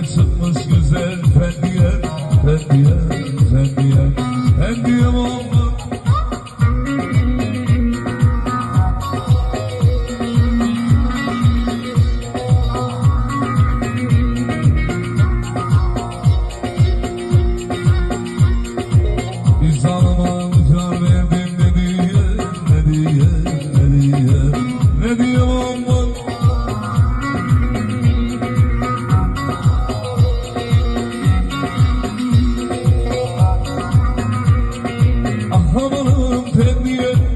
Gözler sıkmış güzel fendiye, fendiye Pendiente.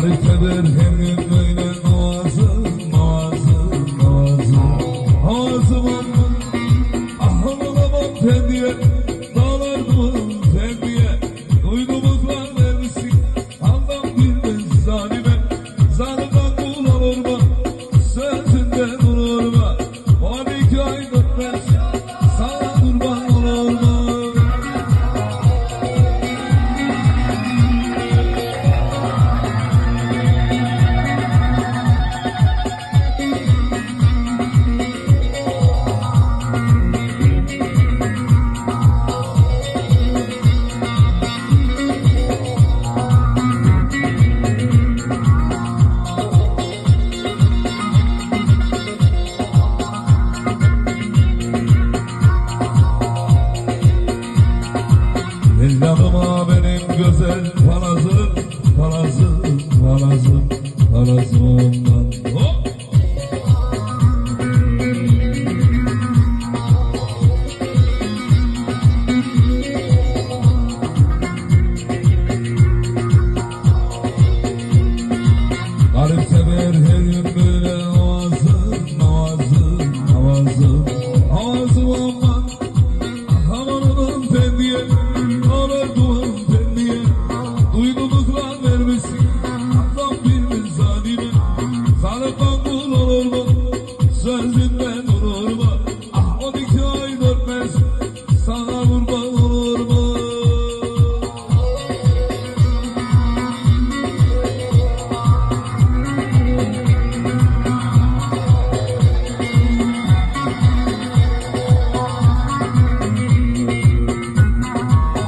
Tarif eder her gün böyle boğazı, boğazı, boğazı Ağzımın ahını babam Thank you.